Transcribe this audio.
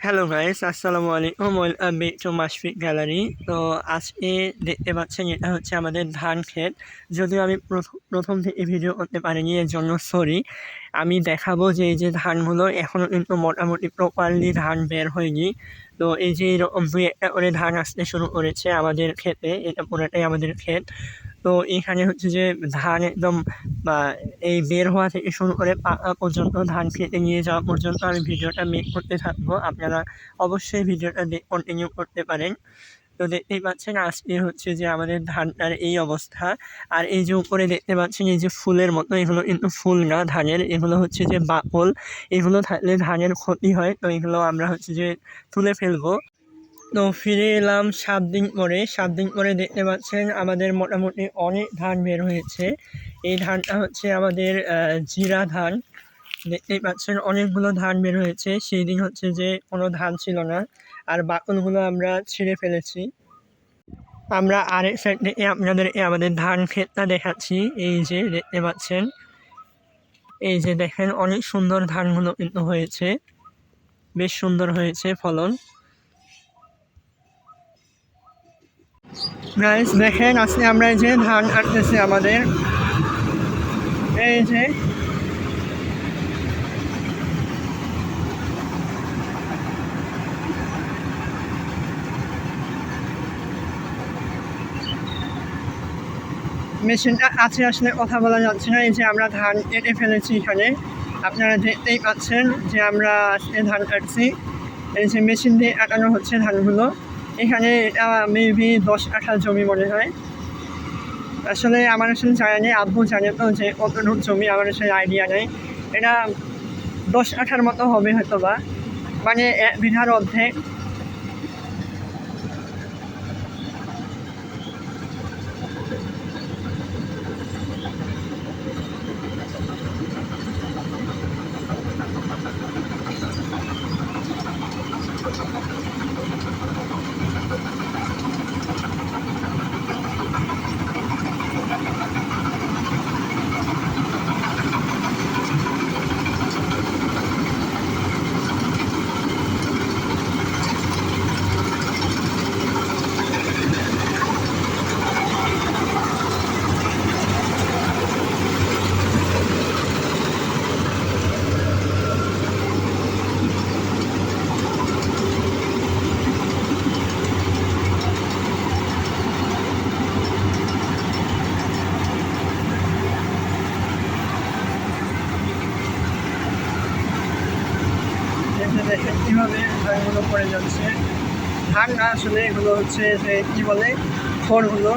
Hello guys আসসালামু আলাইকুম welcome back to Mashfiq gallery তো আজকে দেখতে পাচ্ছেন, এটা হচ্ছে আমাদের ধান ক্ষেত। যদিও আমি প্রথ- প্রথম থেকে ভিডিও করতে পারিনি এর জন্য সরি আমি দেখাবো যে এই যে ধানগুলো এখনও কিন্তু মোটামুটি প্রপারলি ধান বের হয়নি। তো এই যে এরকম দুই একটা করে ধান আসতে শুরু করেছে আমাদের ক্ষেতে, এটা পুরোটাই আমাদের ক্ষেত। তো এখানে হচ্ছে যে ধান একদম এই বের হওয়া থেকে শুরু করে পাকা পর্যন্ত ধান খেতে নিয়ে যাওয়া পর্যন্ত আমি ভিডিওটা মেক করতে থাকব। আপনারা অবশ্যই ভিডিওটা কন্টিনিউ করতে পারেন। তো দেখতেই পাচ্ছেন আজকে হচ্ছে যে আমাদের ধানটার এই অবস্থা। আর এই যে উপরে দেখতে পাচ্ছেন এই যে ফুলের মতো, এগুলো কিন্তু ফুল না, ধানের। এগুলো হচ্ছে যে বাকল এগুলো থাকলে ধানের ক্ষতি হয়, তো এগুলো আমরা হচ্ছে যে তুলে ফেলব। তো ফিরে এলাম সাত দিন পরে। সাত দিন পরে দেখতে পাচ্ছেন আমাদের মোটামুটি অনেক ধান বের হয়েছে। এই ধানটা হচ্ছে আমাদের জিরা ধান। দেখতেই পাচ্ছেন অনেকগুলো ধান বের হয়েছে। সেই দিন হচ্ছে যে কোনো ধান ছিল না। আর বাকলগুলো আমরা ছিঁড়ে ফেলেছি। আমরা আরেক সাইড থেকে আপনাদের আমাদের ধান ক্ষেতটা দেখাচ্ছি। এই যে দেখতে পাচ্ছেন, এই যে দেখেন অনেক সুন্দর ধানগুলো কিন্তু হয়েছে। বেশ সুন্দর হয়েছে ফলন। গাইস দেখেন, আজকে আমরা এই যে ধান কাটতেছি আমাদের। এই যে মেশিনটা আছে, আসলে কথা বলা যাচ্ছে না। এই যে আমরা ধান কেটে ফেলেছি এখানে। আপনারা দেখতেই পাচ্ছেন যে আমরা ধান কাটছি। এই যে মেশিন দিয়ে কাটানো হচ্ছে ধানগুলো। এখানে মেবি দশ কাঠা জমি মনে হয়। আসলে আমার আসলে জানা নেই, আব্বু জানে তো যে কতটুকু জমি, আমার আসলে আইডিয়া নেই। এটা দশ কাঠার মতো হবে হয়তো বা মানে এক বিঘার অর্ধেক। দেখে দেখে কীভাবে ধানগুলো পড়ে যাচ্ছে। ধান না আসলে এগুলো হচ্ছে যে কী বলে? খড়গুলো